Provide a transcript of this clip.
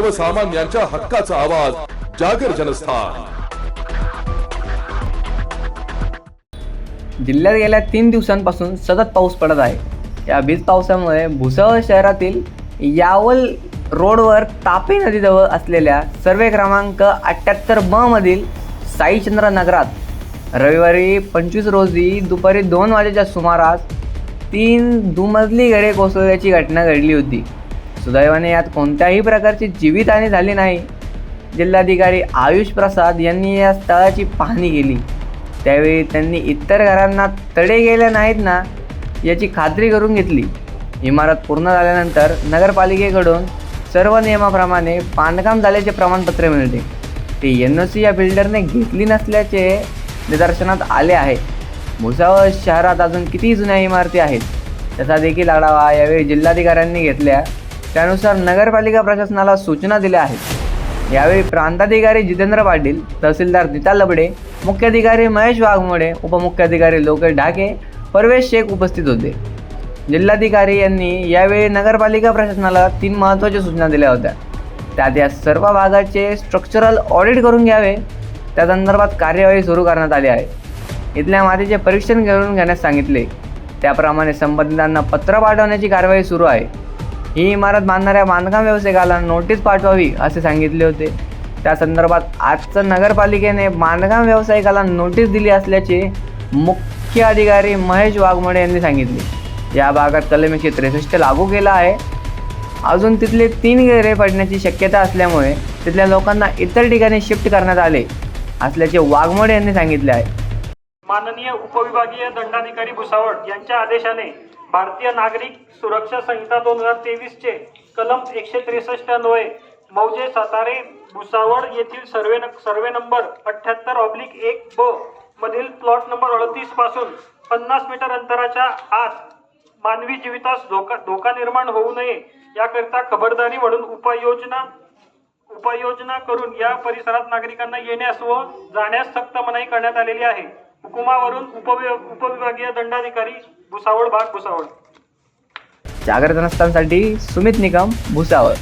सर्वसामान्यांच्या हक्काचा आवाज जागर जनस्थान. जिल्ह्यात गेल्या तीन दिवसांपासून सतत पाऊस पडत आहे. या वीज पावसामुळे भुसावळ शहरातील यावल रोडवर तापी नदीजवळ असलेल्या सर्वे क्रमांक अठ्ठ्याहत्तर ब मधील साईचंद्र नगरात रविवारी पंचवीस रोजी दुपारी दोन वाजेच्या सुमारास तीन दुमजली घरे कोसळल्याची घटना घडली होती. सुदैवाने यात कोणत्याही प्रकारची जीवितहानी झाली नाही. जिल्हाधिकारी आयुष प्रसाद यांनी या स्थळाची पाहणी केली. त्यावेळी त्यांनी इतर घरांना तडे गेले नाहीत ना याची खात्री करून घेतली. इमारत पूर्ण झाल्यानंतर नगरपालिकेकडून सर्व नियमाप्रमाणे बांधकाम झाल्याचे प्रमाणपत्र मिळते. ते एन ओ सी या बिल्डरने घेतली नसल्याचे निदर्शनात आले आहे. भुसावळ शहरात अजून किती जुन्या इमारती आहेत? त्याचा देखील आढावा यावेळी जिल्हाधिकाऱ्यांनी घेतल्या. त्यानुसार नगरपालिका प्रशासनाला सूचना दिल्या आहेत. यावेळी प्रांताधिकारी जितेंद्र पाटील तहसीलदार नीता लबडे मुख्याधिकारी महेश वाघमोडे उपमुख्याधिकारी लोकेश ढाके परवेश शेख उपस्थित होते. जिल्हाधिकारी यांनी यावेळी नगरपालिका प्रशासनाला तीन महत्त्वाच्या सूचना दिल्या होत्या. त्यात या सर्व भागाचे स्ट्रक्चरल ऑडिट करून घ्यावे. त्या संदर्भात कार्यवाही सुरू करण्यात आली आहे. इथल्या मातीचे परीक्षण करून घेण्यास सांगितले. त्याप्रमाणे संबंधितांना पत्र पाठवण्याची कारवाई सुरू आहे. ही इमारत बांधणाऱ्या बांधकाम व्यावसायिकाला नोटीस पाठवावी असे सांगितले होते. त्या संदर्भात आजचं नगरपालिकेने बांधकाम व्यावसायिकाला नोटीस दिली असल्याचे मुख्य अधिकारी महेश वाघमोडे यांनी सांगितले. या भागात कलम एकशे त्रेसष्ट लागू केला आहे. अजून तिथले तीन गैरे पडण्याची शक्यता असल्यामुळे तिथल्या लोकांना इतर ठिकाणी शिफ्ट करण्यात आले असल्याचे वाघमोडे यांनी सांगितले आहे. माननीय उपविभागीय दंडाधिकारी भुसावळ यांच्या आदेशाने भारतीय नागरिक सुरक्षा संहिता दोन हजार तेवीसचे कलम एकशे त्रेसष्ट अन्वये मौजे सातारे भुसावळ येथील सर्वे सर्वे नंबर अठ्ठ्याहत्तर ऑब्लिक एक ब मधील प्लॉट नंबर अडतीसपासून पन्नास मीटर अंतराच्या आत मानवी जीवितास धोका धोका निर्माण होऊ नये याकरिता खबरदारी म्हणून उपाययोजना उपाययोजना करून या परिसरात नागरिकांना येण्यास व जाण्यास सक्त मनाई करण्यात आलेली आहे. हुकुमावरून उपविभागीय दंडाधिकारी भुसावळ भाग भुसावळ. जागृत संस्थांसाठी सुमित निकम भुसावळ.